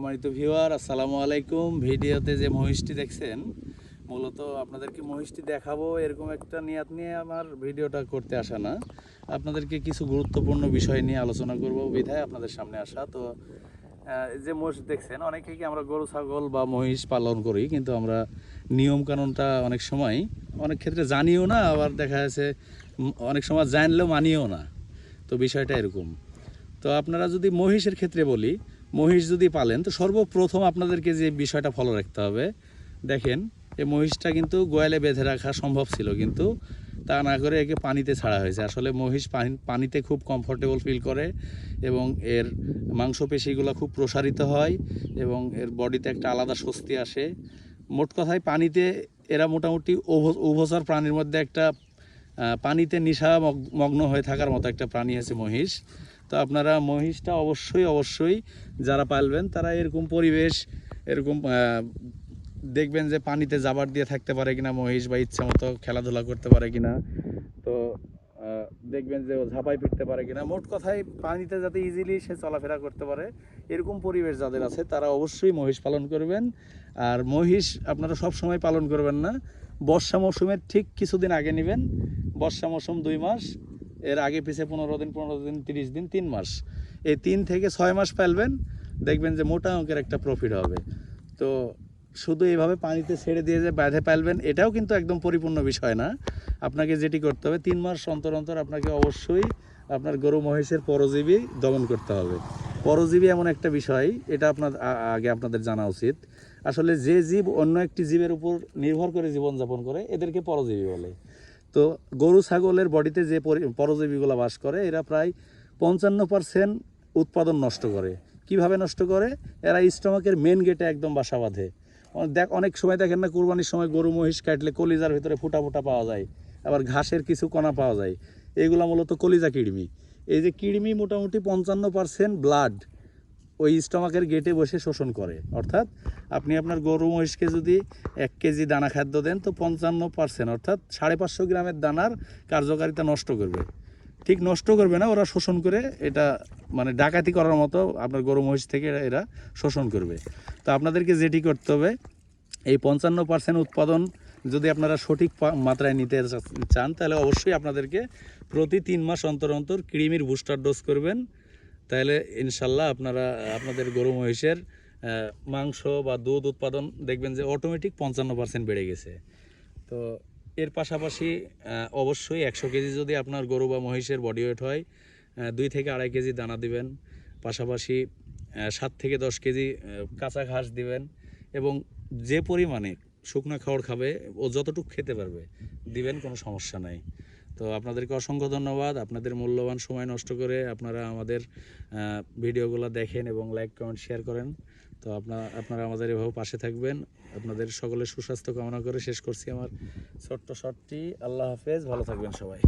সম্মানিত ভিউয়ার, আসসালামু আলাইকুম। ভিডিওতে যে মহিষটি দেখছেন, মূলত আপনাদেরকে মহিষটি দেখাবো, এরকম একটা নিয়াত নিয়ে আমার ভিডিওটা করতে আসা না। আপনাদেরকে কিছু গুরুত্বপূর্ণ বিষয় নিয়ে আলোচনা করব, বিধায় আপনাদের সামনে আসা। তো যে মহিষ দেখছেন অনেকেই কি আমরা গরু, ছাগল বা মহিষ পালন করি, কিন্তু আমরা নিয়ম কানুনটা অনেক সময়, অনেক ক্ষেত্রে জানিও না, আবার দেখা যাচ্ছে অনেক সময় জানলেও মানিও না। তো বিষয়টা এরকম। তো আপনারা যদি মহিষের ক্ষেত্রে বলি মহিষ যদি পালেন, তো সর্বপ্রথম আপনাদেরকে যে বিষয়টা ফলো রাখতে হবে, দেখেন, এই মহিষটা কিন্তু গোয়ালে বেঁধে রাখা সম্ভব ছিল, কিন্তু তা না করে একে পানিতে ছাড়া হয়েছে। আসলে মহিষ পানি- পানিতে খুব কমফোর্টেবল ফিল করে এবং এর মাংসপেশিগুলো খুব প্রসারিত হয় এবং এর বডিতে একটা আলাদা স্বস্তি আসে। মোট কথায় পানিতে এরা মোটামুটি উভ- উভচর প্রাণীর মধ্যে একটা পানিতে নিশা মগ্ন হয়ে থাকার মতো একটা প্রাণী আছে মহিষ। তো আপনারা মহিষটা অবশ্যই অবশ্যই যারা পালবেন, তারা এরকম পরিবেশ, এরকম দেখবেন যে পানিতে জাবার দিয়ে থাকতে পারে কিনা মহিষ বা ইচ্ছা মতো খেলাধুলা করতে পারে কিনা। তো দেখবেন যে ও ঝাঁপাই ফিরতে পারে কিনা। মোট কথায়, পানিতে যাতে ইজিলি সে চলাফেরা করতে পারে, এরকম পরিবেশ যাদের আছে, তারা অবশ্যই মহিষ পালন করবেন। আর মহিষ আপনারা সব সময় পালন করবেন না। বর্ষা মৌসুমের ঠিক কিছুদিন আগে নেবেন। বর্ষা মৌসুম দুই মাস। এর আগে পিছে পনেরো দিন পনেরো দিন, তিরিশ দিন, তিন মাস। এই তিন থেকে ছয় মাস ফেলবেন, দেখবেন যে মোটা অঙ্কের একটা প্রফিট হবে। তো শুধু এইভাবে পানিতে ছেড়ে দিয়ে যে বাঁধে ফেলবেন, এটাও কিন্তু একদম পরিপূর্ণ বিষয় না। আপনাকে যেটি করতে হবে, তিন মাস অন্তর অন্তর আপনাকে অবশ্যই আপনার গরু মহিষের পরজীবী দমন করতে হবে। পরজীবী এমন একটা বিষয়, এটা আপনার আগে আপনাদের জানা উচিত। আসলে যে জীব অন্য একটি জীবের উপর নির্ভর করে জীবনযাপন করে, এদেরকে পরজীবী বলে। তো গরু, ছাগলের বডিতে যে পরি- পরজীবীগুলো বাস করে, এরা প্রায় পঞ্চান্ন পার্সেন্ট উৎপাদন নষ্ট করে। কীভাবে নষ্ট করে? এরা স্টমাকের মেন গেটে একদম বাসা বাঁধে। দেখ, অনেক সময় দেখেন না, কুরবানির সময় গরু মহিষ কাটলে কলিজার ভিতরে ফুটা ফুটা পাওয়া যায়, আবার ঘাসের কিছু কণা পাওয়া যায়। এগুলো মূলত কলিজা কিড়মি এই যে কিড়মি মোটামুটি পঞ্চান্ন পার্সেন্ট ব্লাড ওই স্টমাকের গেটে বসে শোষণ করে। অর্থাৎ আপনি আপনার গরু, মহিষকে যদি এক কেজি দানা খাদ্য দেন, তো পঞ্চান্ন পার্সেন্ট অর্থাৎ সাড়ে পাঁচশো গ্রামের দানার কার্যকারিতা নষ্ট করবে। ঠিক নষ্ট করবে না, ওরা শোষণ করে এটা মানে ডাকাতি করার মতো আপনার গরু, মহিষ থেকে এরা- শোষণ করবে। তো আপনাদেরকে যেটি করতে হবে, এই পঞ্চান্ন পার্সেন্ট উৎপাদন যদি আপনারা সঠিক মাত্রায় নিতে চান, তাহলে অবশ্যই আপনাদেরকে প্রতি তিন মাস অন্তর অন্তর কৃমির বুস্টার ডোজ করবেন। তাহলে ইনশাল্লাহ আপনারা আপনাদের গরু মহিষের মাংস বা দুধ উৎপাদন দেখবেন যে অটোমেটিক পঞ্চান্ন পার্সেন্ট বেড়ে গেছে। তো এর পাশাপাশি অবশ্যই একশো কেজি যদি আপনার গরু বা মহিষের বডি ওয়েট হয় দুই থেকে আড়াই কেজি দানা দিবেন। পাশাপাশি সাত থেকে দশ কেজি কাঁচা ঘাস দিবেন এবং যে পরিমাণে শুকনো খাবার খাবে, ও যতটুকু খেতে পারবে, দিবেন কোনো সমস্যা নাই। তো আপনাদেরকে অসংখ্য ধন্যবাদ। আপনাদের মূল্যবান সময় নষ্ট করে আপনারা আমাদের ভিডিওগুলো দেখেন এবং লাইক কমেন্ট শেয়ার করেন। তো আপনার আপনারা আমাদের এভাবে পাশে থাকবেন। আপনাদের সকলের সুস্বাস্থ্য কামনা করে শেষ করছি আমার ছোট্ট শটটি। আল্লাহ হাফেজ, ভালো থাকবেন সবাই।